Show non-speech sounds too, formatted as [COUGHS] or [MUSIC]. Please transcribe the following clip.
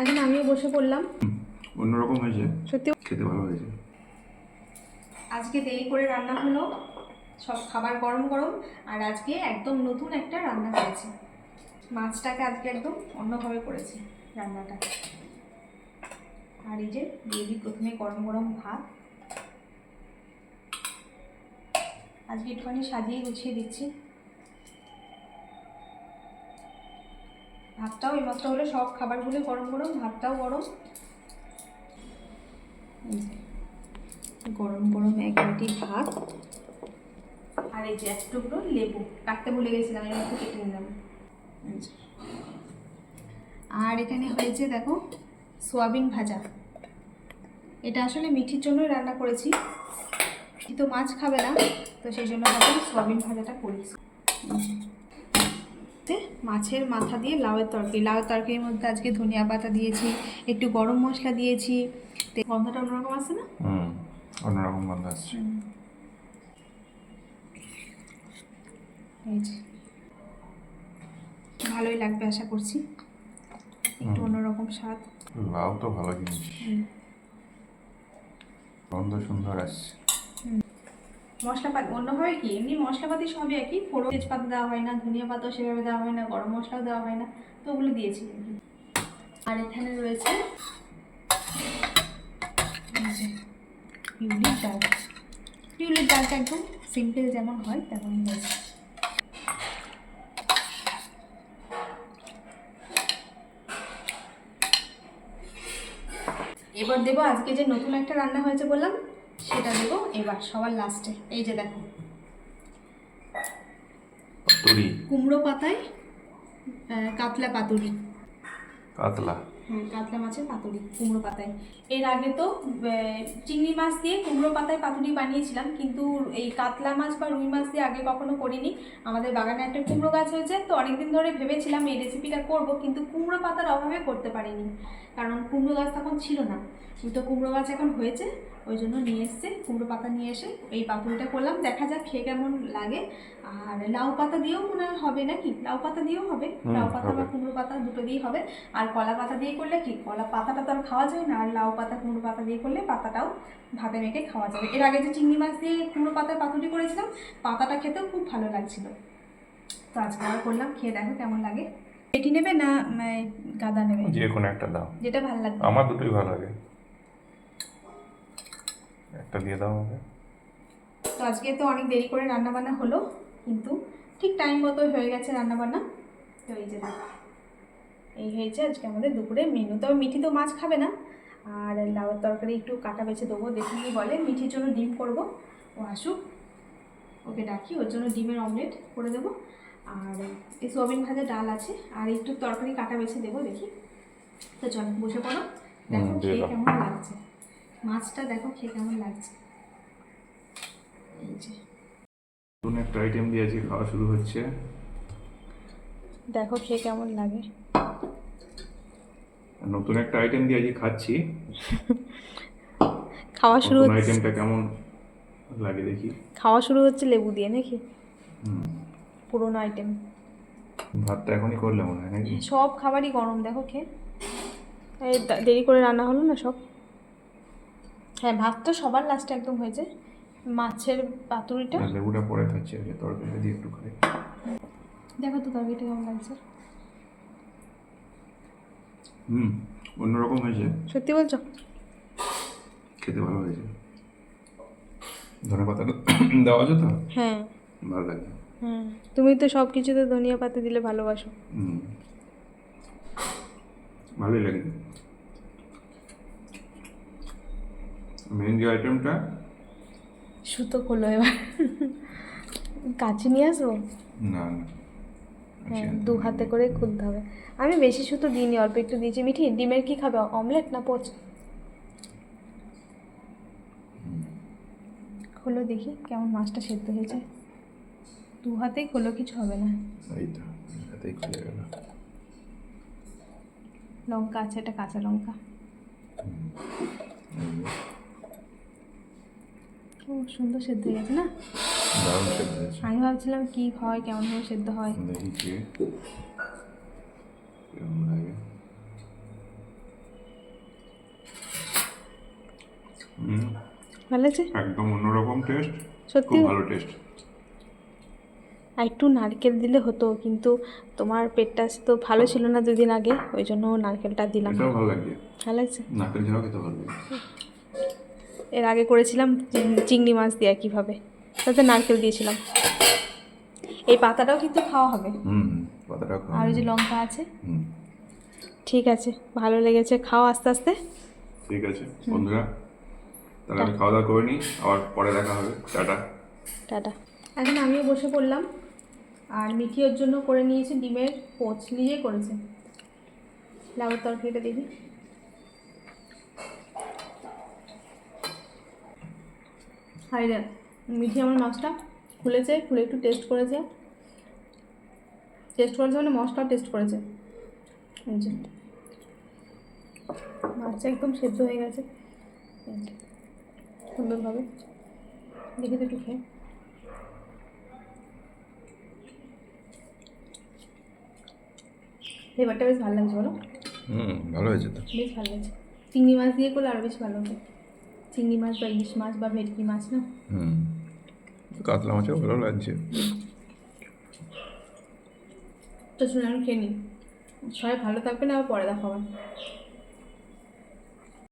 এখন আমিও বসে পড়লাম। অন্যরকম হয়েছে। সত্যি খেতে ভালো হয়েছে। আজকে দেরি করে রান্না হলো সব খাবার গরম গরম আর আজকে একদম নতুন একটা রান্না করেছি মাছটাকে আজকে একদম অন্যভাবে করেছি রান্নাটা। আর এই যে দিয়ে দিই প্রথমে গরম গরম ভাত। আজকে একটুখানি সাজিয়ে গুছিয়ে দিচ্ছি। ভাতটাও এইমাত্র হলো সব খাবারগুলো গরম গরম, ভাতটাও গরম। গরম গরম এক বাটি ভাত। আর এই যে এক টুকরো লেবু, কাটতে ভুলে গেছিলাম, এর মধ্যে কেটে নিলাম। আর এখানে হয়েছে দেখো, সোয়াবিন ভাজা। এটা আসলে মিঠির জন্যই রান্না করেছি। তো মাছ খাবে না, তো সেই জন্য ভাবলাম সোয়াবিন ভাজাটা করেছি মাছের মাথা দিয়ে লাউয়ের তরকারি। লাউয়ের তরকারির মধ্যে আজকে ধনিয়া পাতা দিয়েছি একটু গরম মশলা দিয়েছি। গন্ধটা অন্যরকম আছে না? অন্যরকম গন্ধ আসছে। ভালোই লাগবে আশা করছি। একটু অন্যরকম স্বাদ। লাউ তো ভালো জিনিস। গন্ধ সুন্দর আসছে। মশলাপাতি অন্যভাবে কি? এমনি মশলাপাতি সবই একই? ফোড়ন, তেজপাতা দেওয়া হয় না, ধনিয়া পাতাও সেভাবে দেওয়া হয় না, গরম মশলাও দেওয়া হয় না, তো ওগুলো দিয়েছি। আর এখানে রয়েছে পিউলির ডাল। পিউলির ডালটা একদম সিম্পল যেমন হয় তেমনই হয়েছে। এবার দেবো আজকে যে নতুন একটা রান্না হয়েছে বললাম সেটা দেবো। এবার সবার লাস্টে এই যে দেখো। কুমড়ো পাতায় কাতলা পাতুরি। কাতলা। কাতলা মাছের পাতুরি কুমড়ো পাতায়। এর আগে তো চিংড়ি মাছ দিয়ে কুমড়ো পাতায় পাতুরি বানিয়েছিলাম কিন্তু এই কাতলা মাছ বা রুই মাছ দিয়ে আগে কখনো করিনি। আমাদের বাগানে একটা কুমড়ো গাছ হয়েছে তো অনেকদিন ধরে ভেবেছিলাম এই রেসিপিটা করব কিন্তু কুমড়ো পাতার অভাবে করতে পারিনি কারণ কুমড়ো গাছ তখন ছিল না। তো কুমড়ো গাছ এখন হয়েছে ওই জন্য নিয়ে এসছে কুমড়ো পাতা নিয়ে এসে এই পাতুরিটা করলাম। দেখা যাক খেয়ে কেমন লাগে। আর লাউ পাতা দিয়েও মনে হবে নাকি? লাউ পাতা দিয়েও হবে। লাউ পাতা বা কুমড়ো পাতা দুটো দিয়েই হবে। আর কলা পাতা দিয়ে করলে কি? কলা পাতাটা তো আর খাওয়া যায় না আর লাউ পাতা কুমড়ো পাতা দিয়ে করলে পাতাটাও ভাতে মেখে খাওয়া যাবে। এর আগে যে চিংড়ি মাছ দিয়ে কুমড়ো পাতার পাতুরি করেছিলাম পাতাটা খেতেও খুব ভালো লাগছিল। তো আজকে আবার করলাম খেয়ে দেখো কেমন লাগে। এটি নেবে না গাদা নেবে? যে কোনো একটা দাও। যেটা ভালো লাগবে। আমার দুটোই ভালো লাগে। একটা দিয়ে দাও আমাকে। তো আজকে তো অনেক দেরি করে রান্না বান্না হলো কিন্তু ঠিক টাইম মতো হয়ে গেছে রান্না বান্না তো এই যে দেখো। এই হয়েছে আজকে আমাদের দুপুরে মেনু। তবে মিঠি তো মাছ খাবে না। আর লাউয়ের তরকারি একটু কাটা বেছে দেবো দেখি কি বলে। মিঠির জন্য ডিম করব ও আসুক। ওকে ডাকি ওর জন্য ডিমের অমলেট করে দেবো। আর এই সোয়াবিন ভাজা ডাল আছে আর একটু তরকারি কাটা বেছে দেবো দেখি। তো চল বসে পড়ো। দেখো খেয়ে কেমন লাগছে। মাছটা দেখো খেয়ে কেমন লাগছে। এই যে। একটা আইটেম দিয়েছি খাওয়া শুরু হচ্ছে। দেখো খেয়ে কেমন লাগে। নতুন একটা আইটেম দিয়ে আজকে খাচ্ছি। খাওয়া শুরু হচ্ছে। আইটেমটা কেমন লাগে দেখি। খাওয়া শুরু হচ্ছে লেবু দিয়ে নাকি? পুরোনো আইটেম ভাতটা এখনই করলে মনে হয় নাকি? সব খাবারই গরম দেখো খেয়ে। দেরি করে রান্না হলো না সব? হ্যাঁ ভাতটা সবার লাস্টে একদম হয়েছে। মাছের পাতুরিটা। লেবুটা পরে খাচ্ছি তরকারিটা দিয়ে একটু খাই। দেখো তো তরকারিটা কেমন লাগছে। হুম অন্যরকম হয়েছে। সত্যি বলছো? খেতে ভালো হয়েছে। ধনে পাতা [COUGHS] দেওয়া আছে তো? হ্যাঁ। ভালো লাগে। হ্যাঁ তুমি তো সব কিছুতে ধনিয়া পাতা দিলে ভালোবাসো। হুম। ভালোই লাগে। মেন যে আইটেমটা সুতো খোলো এবার। কাছে নিয়ে আসব? না না। হ্যাঁ দু হাতে করে খুলতে হবে। আমি বেশি সুতো দিইনি অল্প একটু দিয়েছি। মিঠি ডিমের কি খাবে? অমলেট না পোচ? খোলো দেখি কেমন মাছটা সেদ্ধ হয়েছে। দু হাতেই খোলো কিছু হবে না। এই তো হাতেই খুলে গেল। লঙ্কা আছে এটা কাঁচা লঙ্কা। ও সুন্দর সেদ্ধ হয়ে গেছে না? আমি ভাবছিলাম কি হয় কেমন ভাবে সেদ্ধ হয়। একদম অন্যরকম টেস্ট সত্যি? ভালো টেস্ট আর একটু নারকেল দিলে হতো কিন্তু তোমার পেটটা তো ভালো ছিল না দুদিন আগে ওই জন্য নারকেলটা দিলাম। ভালো এর আগে করেছিলাম চিংড়ি মাছ দিয়ে কীভাবে তাতে নারকেল দিয়েছিলাম। এই পাতাটাও কিন্তু খাওয়া হবে। হুম আর ওই যে লঙ্কা আছে। ঠিক আছে ভালো লেগেছে। খাও আস্তে আস্তে। ঠিক আছে বন্ধুরা তাহলে আমি খাওয়া দাওয়া করে নিই আবার পরে দেখা হবে। টাটা। টাটা। এখন আমিও বসে পড়লাম আর মিঠি ওর জন্য করে নিয়েছি ডিমের পোচ নিজেই করেছে। লাউর তরকারিটা দেখি। হাই রে মিঠি আমার মাছটা খুলেছে খুলে একটু টেস্ট করেছে টেস্ট করেছে মানে মশলাও টেস্ট করেছে। মাছটা একদম সেদ্ধ হয়ে গেছে। সুন্দরভাবে। দেখি তো একটু খেয়ে। ফ্লেভারটা বেশ ভালো লাগছে বলো। হুম ভালো হয়েছে তো। বেশ ভালো লাগছে। চিংড়ি মাছ দিয়ে করলে আরও বেশ ভালো হবে। চিংড়ি মাছ বা ইলিশ মাছ বা ভেটকি মাছ না? হুম। কাতলা মাছও ভালো লাগছে। তো শুনে আমি খেয়ে নিই। সবাই ভালো থাকবেন, আবার পরে দেখাবার